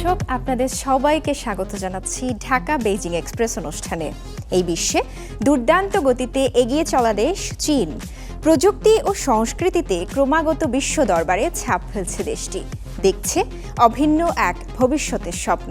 দর্শক, আপনাদের সবাইকে স্বাগত জানাচ্ছি ঢাকা বেইজিং এক্সপ্রেস অনুষ্ঠানে। এই বিশ্বে দুর্দান্ত গতিতে এগিয়ে চলা দেশ চীন। প্রযুক্তি ও সংস্কৃতিতে ক্রমাগত বিশ্ব দরবারে ছাপ ফেলছে দেশটি। দেখছে অভিন্ন এক ভবিষ্যতের স্বপ্ন।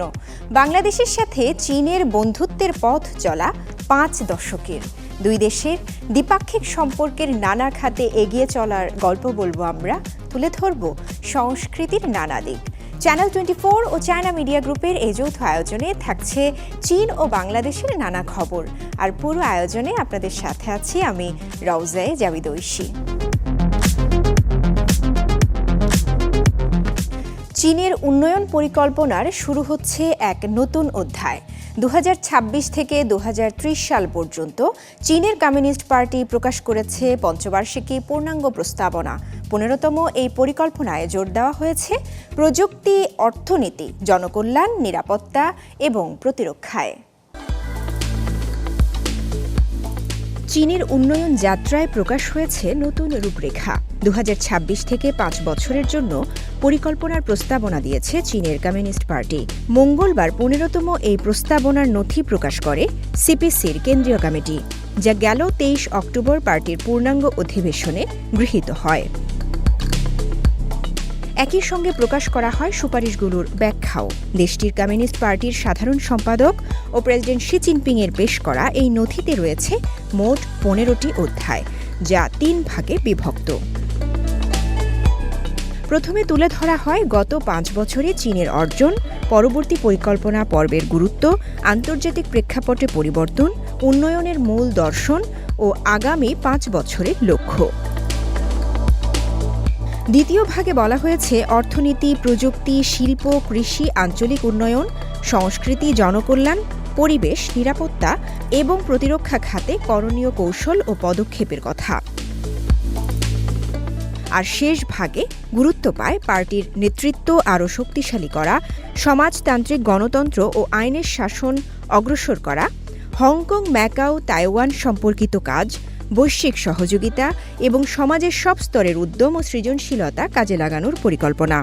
বাংলাদেশের সাথে চীনের বন্ধুত্বের পথ চলা পাঁচ দশকের। দুই দেশের দ্বিপাক্ষিক সম্পর্কের নানা খাতে এগিয়ে চলার গল্প বলব আমরা। তুলে ধরব সংস্কৃতির নানা দিক। চ্যানেল টোয়েন্টি ও চায়না মিডিয়া গ্রুপের এই যৌথ আয়োজনে থাকছে চীন ও বাংলাদেশের নানা খবর। আর পুরো আয়োজনে আপনাদের সাথে আছি আমি রওজায়ে জাবিদ ঐশী চীনের উন্নয়ন পরিকল্পনার শুরু হচ্ছে এক নতুন অধ্যায়। দু হাজার ছাব্বিশ থেকে দু হাজার ত্রিশ সাল পর্যন্ত চীনের কমিউনিস্ট পার্টি প্রকাশ করেছে পঞ্চবার্ষিকী পূর্ণাঙ্গ প্রস্তাবনা। পনেরোতম এই পরিকল্পনায় জোর দেওয়া হয়েছে প্রযুক্তি, অর্থনীতি, জনকল্যাণ, নিরাপত্তা এবং প্রতিরক্ষায়। চীনের উন্নয়ন যাত্রায় প্রকাশ হয়েছে নতুন রূপরেখা। দু হাজার ছাব্বিশ থেকে পাঁচ বছরের জন্য পরিকল্পনার প্রস্তাবনা দিয়েছে চীনের কমিউনিস্ট পার্টি। মঙ্গলবার পনেরোতম এই প্রস্তাবনার নথি প্রকাশ করে সিপিসির কেন্দ্রীয় কমিটি, যা গেল তেইশ অক্টোবর পার্টির পূর্ণাঙ্গ অধিবেশনে গৃহীত হয়। একই সঙ্গে প্রকাশ করা হয় সুপারিশগুলোর ব্যাখ্যাও। দেশটির কমিউনিস্ট পার্টির সাধারণ সম্পাদক ও প্রেসিডেন্ট শি জিনপিংয়ের পেশ করা এই নথিতে রয়েছে মোট পনেরোটি অধ্যায়, যা তিন ভাগে বিভক্ত। প্রথমে তুলে ধরা হয় গত পাঁচ বছরে চীনের অর্জন, পরবর্তী পরিকল্পনা পর্বের গুরুত্ব, আন্তর্জাতিক প্রেক্ষাপটে পরিবর্তন, উন্নয়নের মূল দর্শন ও আগামী পাঁচ বছরের লক্ষ্য। দ্বিতীয় ভাগে বলা হয়েছে, অর্থনীতি, প্রযুক্তি, শিল্প, কৃষি, আঞ্চলিক উন্নয়ন, সংস্কৃতি, জনকল্যাণ, পরিবেশ, নিরাপত্তা এবং প্রতিরক্ষা খাতে করণীয় কৌশল ও পদক্ষেপের কথা। আর শেষ ভাগে গুরুত্ব পায় পার্টির নেতৃত্ব আরও শক্তিশালী করা, সমাজতান্ত্রিক গণতন্ত্র ও আইনের শাসন অগ্রসর করা, হংকং, ম্যাকাও, তাইওয়ান সম্পর্কিত কাজ বৈশ্বিক সহযোগিতা এবং সমাজের সব স্তরের উদ্যম ও সৃজনশীলতা কাজে লাগানোর পরিকল্পনা।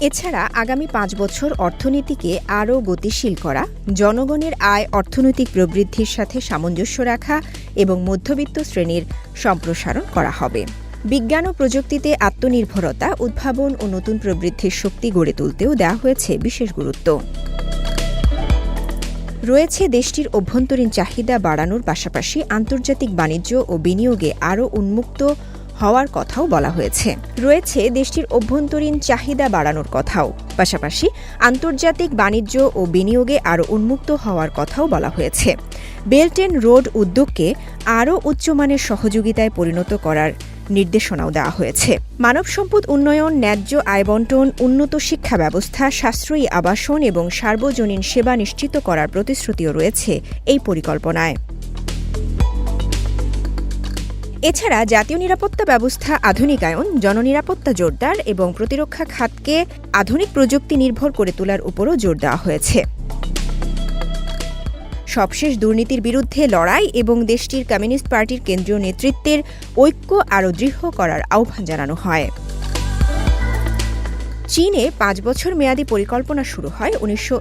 এছাড়া আগামী পাঁচ বছর অর্থনীতিকে আরও গতিশীল করা, জনগণের আয় অর্থনৈতিক প্রবৃদ্ধির সাথে সামঞ্জস্য রাখা এবং মধ্যবিত্ত শ্রেণির সম্প্রসারণ করা হবে। বিজ্ঞান ও প্রযুক্তিতে আত্মনির্ভরতা, উদ্ভাবন ও নতুন প্রবৃদ্ধির শক্তি গড়ে তুলতেও দেওয়া হয়েছে বিশেষ গুরুত্ব। রয়েছে দেশটির অভ্যন্তরীণ চাহিদা বাড়ানোর পাশাপাশি আন্তর্জাতিক বাণিজ্য ও বিনিয়োগে আরও উন্মুক্ত হওয়ার কথাও বলা হয়েছে। রয়েছে দেশটির অভ্যন্তরীণ চাহিদা বাড়ানোর কথাও। পাশাপাশি আন্তর্জাতিক বাণিজ্য ও বিনিয়োগে আরও উন্মুক্ত হওয়ার কথাও বলা হয়েছে। বেল্ট অ্যান্ড রোড উদ্যোগকে আরও উচ্চমানের সহযোগিতায় পরিণত করার নির্দেশনাও দেওয়া হয়েছে। মানব সম্পদ উন্নয়ন, ন্যায্য আয়বন্টন উন্নত শিক্ষা ব্যবস্থা, সাশ্রয়ী আবাসন এবং সার্বজনীন সেবা নিশ্চিত করার প্রতিশ্রুতিও রয়েছে এই পরিকল্পনায়। এছাড়া জাতীয় নিরাপত্তা ব্যবস্থা, আধুনিকায়ন, জননিরাপত্তা জোরদার এবং প্রতিরক্ষা খাতকে আধুনিক প্রযুক্তি নির্ভর করে তোলার উপরও জোর দেওয়া হয়েছে। সবশেষ দুর্নীতির বিরুদ্ধে লড়াই এবং দেশটির কমিউনিস্ট পার্টির কেন্দ্রীয় নেতৃত্বের ঐক্য আরও দৃঢ় করার আহ্বান জানানো হয়। চীনে পাঁচ বছর মেয়াদী পরিকল্পনা শুরু হয় উনিশশো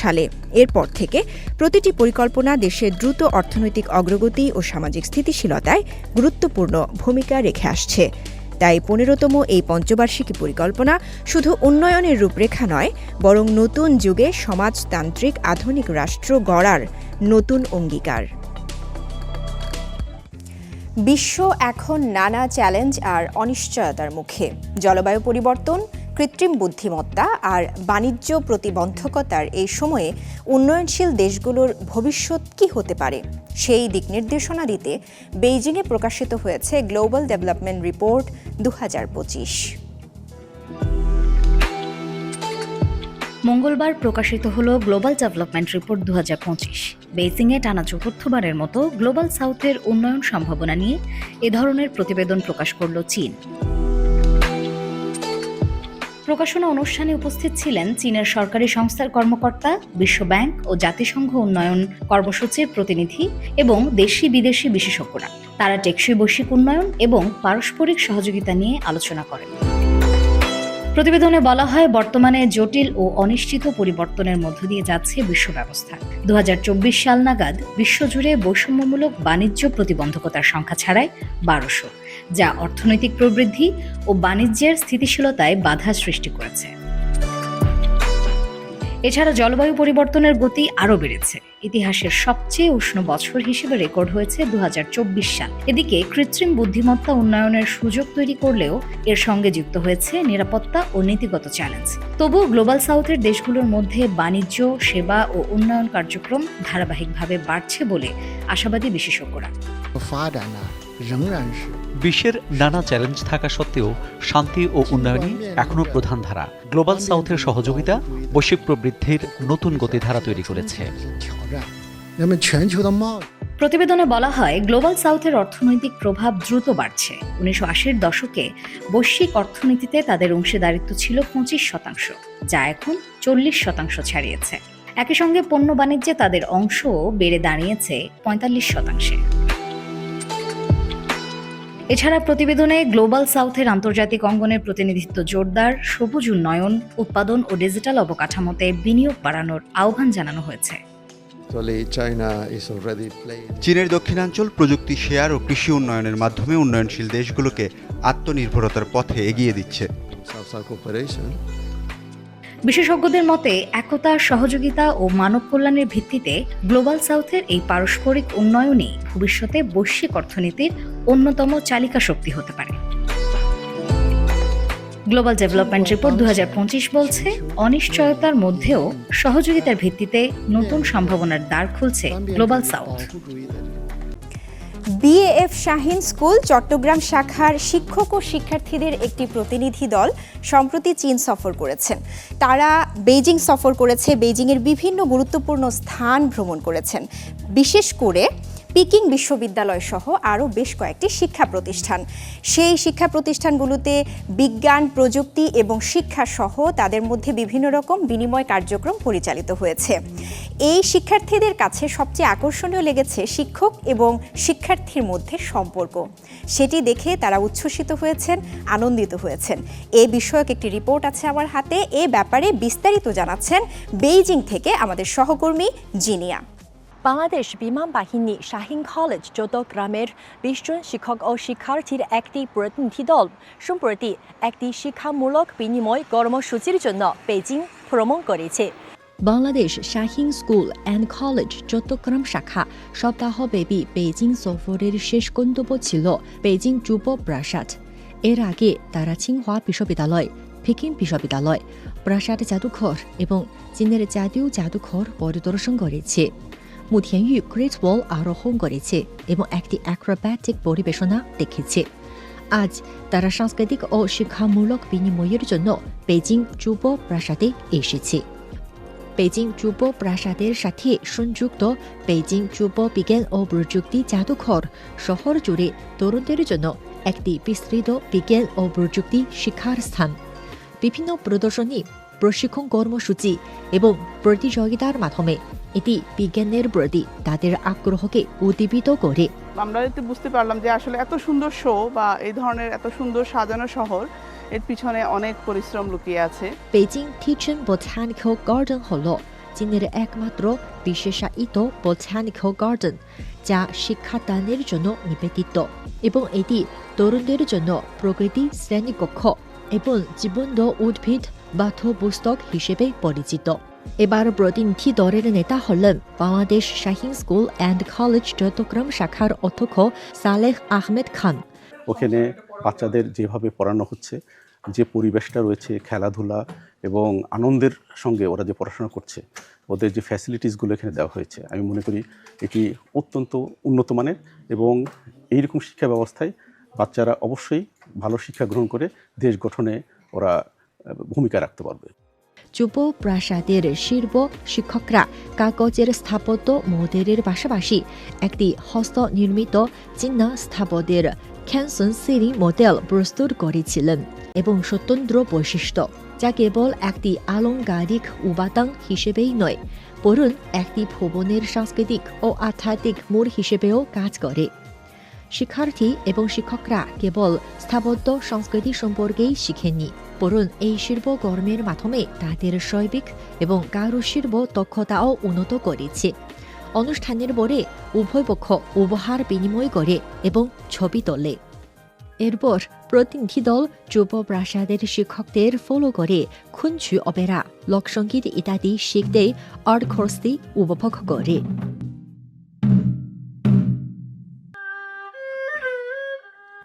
সালে। এরপর থেকে প্রতিটি পরিকল্পনা দেশের দ্রুত অর্থনৈতিক অগ্রগতি ও সামাজিক স্থিতিশীলতায় গুরুত্বপূর্ণ ভূমিকা রেখে আসছে। তাই পনেরোতম এই পঞ্চবার্ষিকী পরিকল্পনা শুধু উন্নয়নের রূপরেখা নয়, বরং নতুন যুগে সমাজতান্ত্রিক আধুনিক রাষ্ট্র গড়ার নতুন অঙ্গীকার। বিশ্ব এখন নানা চ্যালেঞ্জ আর অনিশ্চয়তার মুখে। জলবায়ু পরিবর্তন কৃত্রিম বুদ্ধিমত্তা আর বাণিজ্য প্রতিবন্ধকতার এই সময়ে উন্নয়নশীল দেশগুলোর ভবিষ্যৎ কি হতে পারে? সেই দিক নির্দেশনা দিতে বেইজিংয়ে প্রকাশিত হয়েছে গ্লোবাল ডেভেলপমেন্ট রিপোর্ট দু হাজার পঁচিশ। মঙ্গলবার প্রকাশিত হলো গ্লোবাল ডেভেলপমেন্ট রিপোর্ট দু হাজার পঁচিশ। বেইজিংয়ে টানা চতুর্থবারের মতো গ্লোবাল সাউথের উন্নয়ন সম্ভাবনা নিয়ে এ ধরনের প্রতিবেদন প্রকাশ করল চীন। প্রকাশনা অনুষ্ঠানে উপস্থিত ছিলেন চীনের সরকারি সংস্থার কর্মকর্তা, বিশ্ব ব্যাংক ও জাতিসংঘ উন্নয়ন কর্মসূচির প্রতিনিধি এবং দেশি বিদেশি বিশেষজ্ঞরা। তারা টেকসই বৈশ্বিক উন্নয়ন এবং পারস্পরিক সহযোগিতা নিয়ে আলোচনা করেন। প্রতিবেদনে বলা হয়, বর্তমানে জটিল ও অনিশ্চিত পরিবর্তনের মধ্য দিয়ে যাচ্ছে বিশ্ব ব্যবস্থা। দু হাজার চব্বিশ সাল নাগাদ বিশ্বজুড়ে বৈষম্যমূলক বাণিজ্য প্রতিবন্ধকতার সংখ্যা ছাড়ায় বারোশো। যা অর্থনৈতিক প্রবৃদ্ধি ও বাণিজ্যের স্থিতিশীলতায় বাধা সৃষ্টি করেছে। এছাড়া জলবায়ু পরিবর্তনের গতি আরও বেড়েছে। ইতিহাসের সবচেয়ে উষ্ণ বছর হিসেবে রেকর্ড হয়েছে দু সাল। এদিকে কৃত্রিম বুদ্ধিমত্তা উন্নয়নের সুযোগ তৈরি করলেও এর সঙ্গে যুক্ত হয়েছে নিরাপত্তা ও নীতিগত চ্যালেঞ্জ। তবুও গ্লোবাল সাউথের দেশগুলোর মধ্যে বাণিজ্য, সেবা ও উন্নয়ন কার্যক্রম ধারাবাহিকভাবে বাড়ছে বলে আশাবাদী বিশেষজ্ঞরা। বিশ্বের নানা চ্যালেঞ্জ থাকা সত্ত্বেও শান্তি ও উন্নয়নই এখনও প্রধান ধারা। গ্লোবাল সাউথের সহযোগিতা বৈশ্বিক প্রবৃদ্ধির নতুন গতিধারা তৈরি করেছে। প্রতিবেদনে বলা হয়, গ্লোবাল সাউথের অর্থনৈতিক প্রভাব দ্রুত বাড়ছে। উনিশশো আশির দশকে বৈশ্বিক অর্থনীতিতে তাদের অংশীদারিত্ব ছিল পঁচিশ শতাংশ, যা এখন চল্লিশ শতাংশ ছাড়িয়েছে। একই সঙ্গে পণ্য বাণিজ্যে তাদের অংশও বেড়ে দাঁড়িয়েছে পঁয়তাল্লিশ শতাংশে। এছাড়া প্রতিবেদনে গ্লোবাল সাউথের আন্তর্জাতিক অঙ্গনের প্রতিনিধিত্ব জোরদার সবুজ উন্নয়ন উৎপাদন ও ডিজিটাল অবকাঠামোতে বিনিয়োগ বাড়ানোর আহ্বান জানানো হয়েছে. চীনের দক্ষিণাঞ্চল প্রযুক্তি শেয়ার ও কৃষি উন্নয়নের মাধ্যমে উন্নয়নশীল দেশগুলোকে আত্মনির্ভরতার পথে এগিয়ে দিচ্ছে. বিশেষজ্ঞদের মতে, একতা, সহযোগিতা ও মানব কল্যাণের ভিত্তিতে গ্লোবাল সাউথের এই পারস্পরিক উন্নয়নই ভবিষ্যতে বৈশ্বিক অর্থনীতির অন্যতম চালিকা শক্তি হতে পারে। গ্লোবাল ডেভেলপমেন্ট রিপোর্ট দু হাজার পঁচিশ বলছে, অনিশ্চয়তার মধ্যেও সহযোগিতার ভিত্তিতে নতুন সম্ভাবনার দ্বার খুলছে global south. BAF Shaheen school Chattogram শাখার শিক্ষক ও শিক্ষার্থীদের একটি প্রতিনিধি দল সম্প্রতি চীন সফর করেছেন। তারা বেইজিং সফর করেছে। বেইজিংয়ের বিভিন্ন গুরুত্বপূর্ণ স্থান ভ্রমণ করেছেন। বিশেষ করে পিকিং বিশ্ববিদ্যালয় সহ আরও বেশ কয়েকটি শিক্ষা প্রতিষ্ঠান। সেই শিক্ষা প্রতিষ্ঠানগুলোতে বিজ্ঞান, প্রযুক্তি এবং শিক্ষা সহ তাদের মধ্যে বিভিন্ন রকম বিনিময় কার্যক্রম পরিচালিত হয়েছে। এই শিক্ষার্থীদের কাছে সবচেয়ে আকর্ষণীয় লেগেছে শিক্ষক এবং শিক্ষার্থীর মধ্যে সম্পর্ক। সেটি দেখে তারা উচ্ছ্বসিত হয়েছেন, আনন্দিত হয়েছেন। এ বিষয়ক একটি রিপোর্ট আছে আমার হাতে। এ ব্যাপারে বিস্তারিত জানাচ্ছেন বেইজিং থেকে আমাদের সহকর্মী জিনিয়া। বাংলাদেশ বিমান বাহিনী শাহিন কলেজ চট্টগ্রামের বিশ জন শিক্ষক ও শিক্ষার্থীর একটি প্রতিনিধি দল সম্প্রতি একটি শিক্ষামূলক বিনিময় কর্মসূচির জন্য বেজিং ভ্রমণ করেছে। Bangladesh Shaheen school and college Chattogram শাখা সপ্তাহব্যাপী বেজিং সফরের শেষ গন্তব্য ছিল বেজিং যুব প্রাসাদ। এর আগে তারা ছিংহোয়া বিশ্ববিদ্যালয় পেকিং বিশ্ববিদ্যালয়, প্রাসাদ জাদুঘর এবং চীনের জাতীয় জাদুঘর পরিদর্শন করেছে। মুথিয়ানয়ু গ্রেট ওয়াল আরোহণ করেছে এবং একটি অ্যাক্রোব্যাটিক পরিবেশনা দেখেছে। আজ তারা সাংস্কৃতিক ও শিক্ষামূলক বিনিময়ের জন্য বেজিং যুব প্রাসাদে এসেছে। বেজিং যুব প্রাসাদের সাথে সংযুক্ত বেজিং যুব বিজ্ঞান ও প্রযুক্তি জাদুঘর শহর জুড়ে তরুণদের জন্য একটি বিস্তৃত বিজ্ঞান ও প্রযুক্তি শিক্ষার স্থান। বিভিন্ন প্রদর্শনী, প্রশিক্ষণ কর্মসূচি এবং প্রতিযোগিতার মাধ্যমে এটি বিজ্ঞানের প্রতি তাদের আগ্রহকে উদ্দীপিত করে। আমরা এতে বুঝতে পারলাম যে আসলে এত সুন্দর শো বা এই ধরনের এত সুন্দর সাজানো শহর এর পিছনে অনেক পরিশ্রম লুকিয়ে আছে। বেজিং টিচেন বোটানিক্যাল গার্ডেন হলো চীনের একমাত্র বিশেষায়িত বোটানিক্যাল গার্ডেন যা শিক্ষাদানের জন্য নিবেদিত এবং এটি তরুণদের জন্য প্রকৃতি শ্রেণীকক্ষ এবং জীবন্ত উদ্ভিদ পাঠ্যপুস্তক হিসেবে পরিচিত। এবার প্রতিনিধি দলের নেতা হলেন Bangladesh Shaheen school and college Chattogram শাখার অধ্যক্ষ সালেহ আহমেদ খান। ওখানে বাচ্চাদের যেভাবে পড়ানো হচ্ছে, যে পরিবেশটা রয়েছে, খেলাধুলা এবং আনন্দের সঙ্গে ওরা যে পড়াশোনা করছে, ওদের যে ফ্যাসিলিটিসগুলো এখানে দেওয়া হয়েছে, আমি মনে করি এটি অত্যন্ত উন্নত মানের এবং এইরকম শিক্ষা ব্যবস্থায় বাচ্চারা অবশ্যই ভালো শিক্ষা গ্রহণ করে দেশ গঠনে ওরা ভূমিকা রাখতে পারবে। যুব প্রাসাদের শিল্প শিক্ষকরা কাগজের স্থাপত্য মডেলের পাশাপাশি একটি হস্ত নির্মিত চীনা স্থাপত্যের খ্যানসন সিরি মডেল প্রস্তুত করেছিলেন এবং স্বতন্ত্র বৈশিষ্ট্য, যা কেবল একটি আলংকারিক উপাদান হিসেবেই নয়, বরং একটি ভবনের সাংস্কৃতিক ও আধ্যাত্মিক মূল হিসেবেও কাজ করে। শিক্ষার্থী এবং শিক্ষকরা কেবল স্থাপত্য, সংস্কৃতি সম্পর্কেই শিখেননি। বরং এই শিল্পকর্মের মাধ্যমে তাদের শৈবিক এবং কারুশিল্প দক্ষতাও উন্নত করেছে। অনুষ্ঠানের পরে উভয় পক্ষ উপহার বিনিময় করে এবং ছবি তোলে। এরপর প্রতিনিধি দল যুব প্রাসাদের শিক্ষকদের ফলো করে খুঞ্চু অপেরা লোকসঙ্গীত ইত্যাদি শিখতে কোর্সটি উপভোগ করে।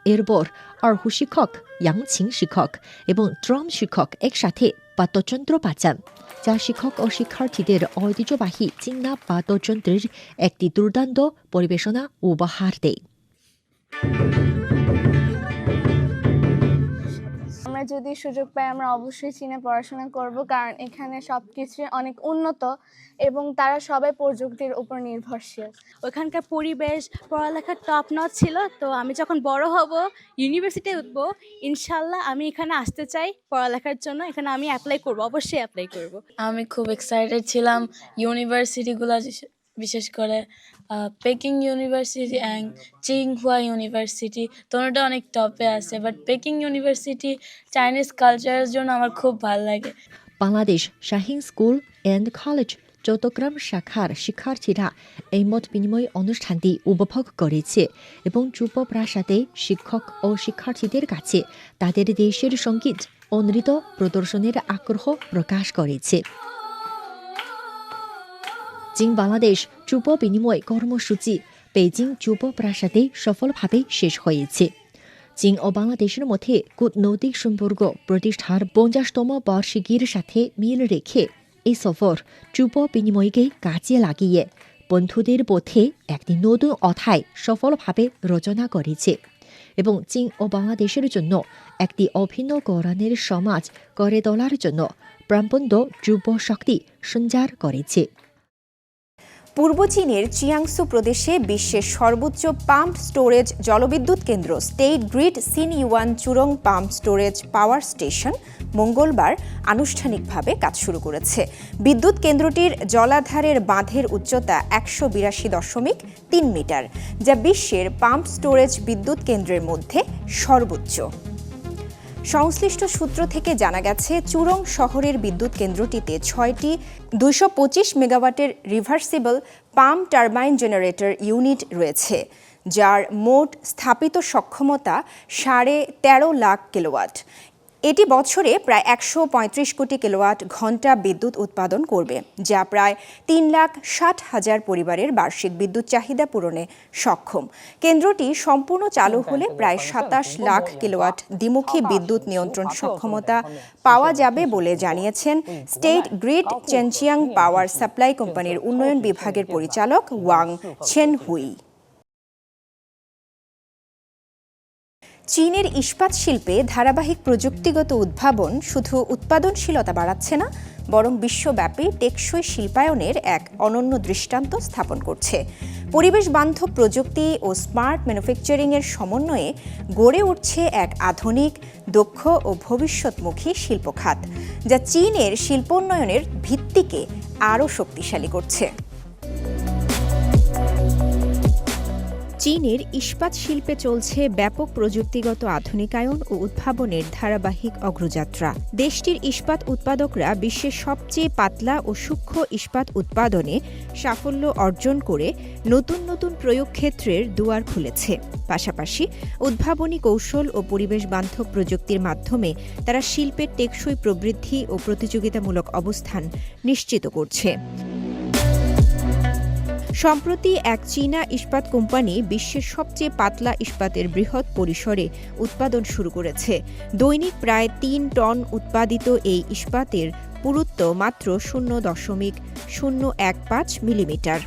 এরপর আর্হু শিক্ষক ইয়াংছিং শিক্ষক এবং ড্রাম শিক্ষক একসাথে বাদ্যযন্ত্র বাজান যা শিক্ষক ও শিক্ষার্থীদের ঐতিহ্যবাহী চিন্না বাদ্যযন্ত্রের একটি দুর্দান্ত পরিবেশনা উপহার দেয়। যদি সুযোগ পাই আমরা অবশ্যই চীনে পড়াশোনা করব কারণ এখানে সব কিছু অনেক উন্নত এবং তারা সবাই প্রযুক্তির উপর নির্ভরশীল। ওখানকার পরিবেশ পড়ালেখার টপ নচ ছিল তো আমি যখন বড় হব ইউনিভার্সিটি উঠবো ইনশাল্লাহ আমি এখানে আসতে চাই পড়ালেখার জন্য এখানে আমি অ্যাপ্লাই করব অবশ্যই অ্যাপ্লাই করব। আমি খুব এক্সাইটেড ছিলাম ইউনিভার্সিটিগুলো বিশেষ করে Peking university and Tsinghua university তোনোটা অনেক টপে আছে বাট পেকিং ইউনিভার্সিটি চাইনিজ কালচারের জন্য আমার খুব ভালো লাগে। Bangladesh Shaheen school and college Chattogram শাখার শিক্ষার্থীরা এই মত বিনিময় অনুষ্ঠানটি উপভোগ করেছে এবং যুব প্রাসাদে শিক্ষক ও শিক্ষার্থীদের কাছে তাদের দেশের সংগীত ও নৃত্য প্রদর্শনের আগ্রহ প্রকাশ করেছে। চীন বাংলাদেশ যুব বিনিময় কর্মসূচি বেজিং যুব প্রাসাদে সফলভাবে শেষ হয়েছে। চীন ও বাংলাদেশের মধ্যে কূটনৈতিক সম্পর্ক প্রতিষ্ঠার পঞ্চাশতম বার্ষিকীর সাথে মিল রেখে এই সফর যুব বিনিময়কে কাজে লাগিয়ে বন্ধুদের পথে একটি নতুন অধ্যায় সফলভাবে রচনা করেছে এবং চীন ও বাংলাদেশের জন্য একটি অভিন্ন কোরআনের সমাজ গড়ে তোলার জন্য প্রাণবন্ত যুব শক্তি সঞ্চার করেছে। পূর্ব চীনের চিয়াংসু প্রদেশে বিশ্বের সর্বোচ্চ পাম্প স্টোরেজ জলবিদ্যুৎ কেন্দ্র state grid Xin Yuan Jurong pump storage power station মঙ্গলবার আনুষ্ঠানিকভাবে কাজ শুরু করেছে। বিদ্যুৎ কেন্দ্রটির জলাধারের বাঁধের উচ্চতা একশো বিরাশি দশমিক তিন মিটার, যা বিশ্বের পাম্প স্টোরেজ বিদ্যুৎ কেন্দ্রের মধ্যে সর্বোচ্চ। সংশ্লিষ্ট সূত্র থেকে জানা গেছে, চুরং শহরের বিদ্যুৎ কেন্দ্রটিতে ছয়টি পঁচিশ মেগাওয়াটের reversible pump turbine generator unit রয়েছে, যার মোট স্থাপিত সক্ষমতা সাড়ে তেরো লাখ কিলোওয়াট। এটি বছরে প্রায় একশো পঁয়ত্রিশ কোটি কিলোওয়াট ঘণ্টা বিদ্যুৎ উৎপাদন করবে যা প্রায় তিন লাখ ষাট হাজার পরিবারের বার্ষিক বিদ্যুৎ চাহিদা পূরণে সক্ষম। কেন্দ্রটি সম্পূর্ণ চালু হলে প্রায় সাতাশ লাখ কিলোওয়াট দ্বিমুখী বিদ্যুৎ নিয়ন্ত্রণ সক্ষমতা পাওয়া যাবে বলে জানিয়েছেন state grid Zhenjiang power supply কোম্পানির উন্নয়ন বিভাগের পরিচালক ওয়াং ছেন হুই চীনের ইস্পাত শিল্পে ধারাবাহিক প্রযুক্তিগত উদ্ভাবন শুধু উৎপাদনশীলতা বাড়াচ্ছে না, বরং বিশ্বব্যাপী টেকসই শিল্পায়নের এক অনন্য দৃষ্টান্ত স্থাপন করছে। পরিবেশ বান্ধব প্রযুক্তি ও স্মার্ট ম্যানুফ্যাকচারিংয়ের সমন্বয়ে গড়ে উঠছে এক আধুনিক, দক্ষ ও ভবিষ্যৎমুখী শিল্প খাত যা চীনের শিল্পোন্নয়নের ভিত্তিকে আরও শক্তিশালী করছে। চীনের ইস্পাত শিল্পে চলছে ব্যাপক প্রযুক্তিগত আধুনিকায়ন ও উদ্ভাবনের ধারাবাহিক অগ্রযাত্রা। দেশটির ইস্পাত উৎপাদকরা বিশ্বের সবচেয়ে পাতলা ও সূক্ষ্ম ইস্পাত উৎপাদনে সাফল্য অর্জন করে নতুন নতুন প্রয়োগ ক্ষেত্রের দুয়ার খুলেছে। পাশাপাশি উদ্ভাবনী কৌশল ও পরিবেশ বান্ধব প্রযুক্তির মাধ্যমে তারা শিল্পের টেকসই প্রবৃদ্ধি ও প্রতিযোগিতামূলক অবস্থান নিশ্চিত করছে। সম্প্রতি এক চীনা ইস্পাত কোম্পানি বিশ্বের সবচেয়ে পাতলা ইস্পাতের বৃহৎ পরিসরে উৎপাদন শুরু করেছে। দৈনিক প্রায় তিন টন উৎপাদিত এই ইস্পাতের পুরুত্ব মাত্র শূন্য দশমিক শূন্য এক পাঁচ মিলিমিটার।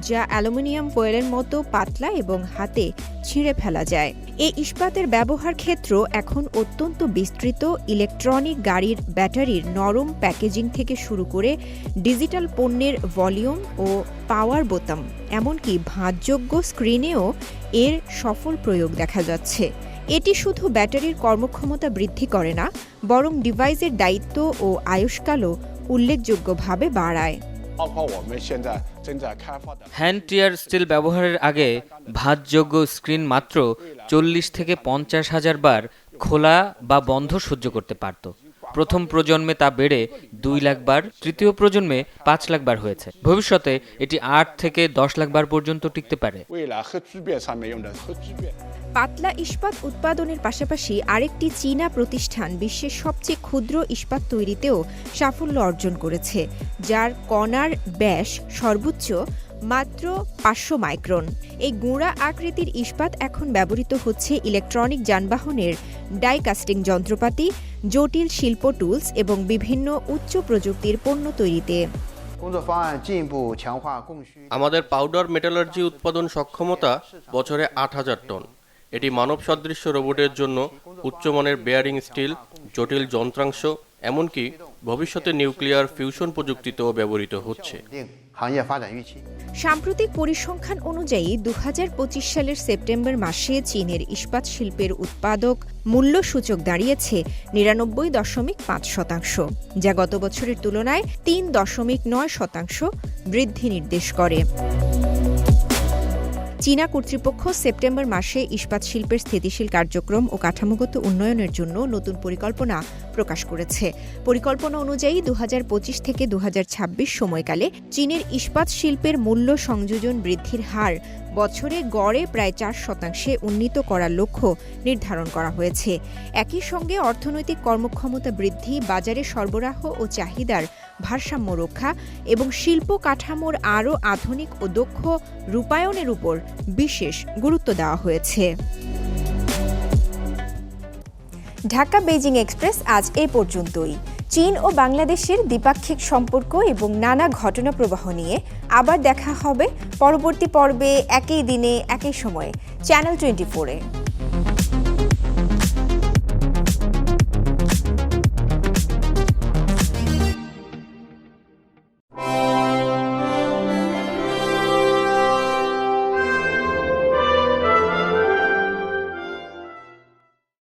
যা অ্যালুমিনিয়াম ফয়েলের মতো পাতলা এবং হাতে ছিঁড়ে ফেলা যায়। এই ইস্পাতের ব্যবহার ক্ষেত্র এখন অত্যন্ত বিস্তৃত। ইলেকট্রনিক গাড়ির ব্যাটারির নরম প্যাকেজিং থেকে শুরু করে ডিজিটাল পণ্যের ভলিউম ও পাওয়ার বোতাম, এমনকি ভাঁজযোগ্য স্ক্রিনেও এর সফল প্রয়োগ দেখা যাচ্ছে। এটি শুধু ব্যাটারির কর্মক্ষমতা বৃদ্ধি করে না, বরং ডিভাইসের দায়িত্ব ও আয়ুষ্কালও উল্লেখযোগ্যভাবে বাড়ায়। হ্যান্ড টিয়ার স্টিল ব্যবহারের আগে ভাতযোগ্য স্ক্রিন মাত্র চল্লিশ থেকে পঞ্চাশ হাজার বার খোলা বা বন্ধ সহ্য করতে পারত। প্রথম প্রজন্মে তা বেড়ে দুই লাখ বার, তৃতীয় প্রজন্মে পাঁচ লাখ বার হয়েছে। ভবিষ্যতে এটি আট থেকে দশ লাখ বার পর্যন্ত টিকতে পারে। পাতলা ইস্পাত উৎপাদনের পাশাপাশি আরেকটি চীনা প্রতিষ্ঠান বিশ্বের সবচেয়ে ক্ষুদ্র ইস্পাত তৈরিতেও সাফল্য অর্জন করেছে, যার কণার ব্যাস সর্বোচ্চ মাত্র পাঁচশো মাইক্রন। এই গুঁড়া আকৃতির ইস্পাত এখন ব্যবহৃত হচ্ছে ইলেকট্রনিক যানবাহনের ডাইকাস্টিং যন্ত্রপাতি, জটিল শিল্প টুলস এবং বিভিন্ন উচ্চ প্রযুক্তির পণ্য তৈরিতে। আমাদের পাউডার মেটালার্জি উৎপাদন সক্ষমতা বছরে আট হাজার টন। এটি মানব সদৃশ্য রোবটের জন্য উচ্চমানের বেয়ারিং স্টিল, জটিল যন্ত্রাংশ এমনকি ভবিষ্যতে নিউক্লিয়ার ফিউশন প্রযুক্তিতেও ব্যবহৃত হচ্ছে। সাম্প্রতিক পরিসংখ্যান অনুযায়ী দু হাজার পঁচিশ সালের সেপ্টেম্বর মাসে চীনের ইস্পাত শিল্পের উৎপাদক মূল্য সূচক দাঁড়িয়েছে নিরানব্বই দশমিক পাঁচ শতাংশ, যা গত বছরের তুলনায় তিন দশমিক নয় শতাংশ বৃদ্ধি নির্দেশ করে। চীনা কর্তৃপক্ষ সেপ্টেম্বর মাসে ইস্পাত শিল্পের স্থিতিশীল কার্যক্রম ও কাঠামোগত উন্নয়নের জন্য নতুন পরিকল্পনা প্রকাশ করেছে। পরিকল্পনা অনুযায়ী দু হাজার পঁচিশ থেকে দু হাজার ছাব্বিশ সময়কালে চীনের ইস্পাত শিল্পের মূল্য সংযোজন বৃদ্ধির হার বছরে গড়ে প্রায় চার শতাংশে উন্নীত করার লক্ষ্য নির্ধারণ করা হয়েছে। একই সঙ্গে অর্থনৈতিক কর্মক্ষমতা বৃদ্ধি, বাজারে সরবরাহ ও চাহিদার ভারসাম্য রক্ষা এবং শিল্প কাঠামোর আরও আধুনিক ও দক্ষ রূপায়ণের উপর বিশেষ গুরুত্ব দেওয়া হয়েছে। ঢাকা বেজিং এক্সপ্রেস আজ এ পর্যন্তই। চীন ও বাংলাদেশের দ্বিপাক্ষিক সম্পর্ক এবং নানা ঘটনা প্রবাহ নিয়ে আবার দেখা হবে পরবর্তী পর্বে একই দিনে, একই সময়ে চ্যানেল টোয়েন্টি ফোরে